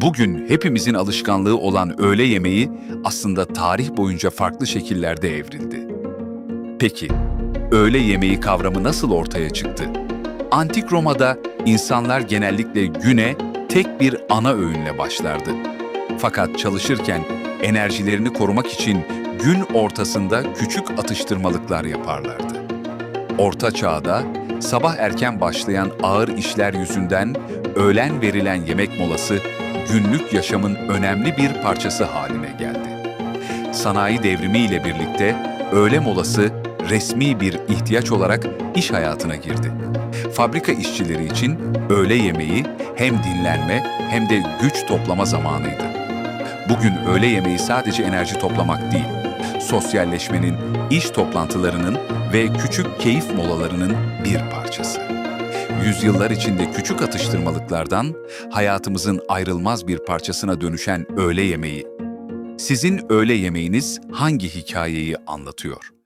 Bugün hepimizin alışkanlığı olan öğle yemeği aslında tarih boyunca farklı şekillerde evrildi. Peki, öğle yemeği kavramı nasıl ortaya çıktı? Antik Roma'da insanlar genellikle güne tek bir ana öğünle başlardı. Fakat çalışırken enerjilerini korumak için gün ortasında küçük atıştırmalıklar yaparlardı. Orta Çağ'da sabah erken başlayan ağır işler yüzünden öğlen verilen yemek molası günlük yaşamın önemli bir parçası haline geldi. Sanayi devrimi ile birlikte öğle molası resmi bir ihtiyaç olarak iş hayatına girdi. Fabrika işçileri için öğle yemeği hem dinlenme hem de güç toplama zamanıydı. Bugün öğle yemeği sadece enerji toplamak değil, sosyalleşmenin, iş toplantılarının ve küçük keyif molalarının bir parçası. Yüzyıllar içinde küçük atıştırmalıklardan hayatımızın ayrılmaz bir parçasına dönüşen öğle yemeği. Sizin öğle yemeğiniz hangi hikayeyi anlatıyor?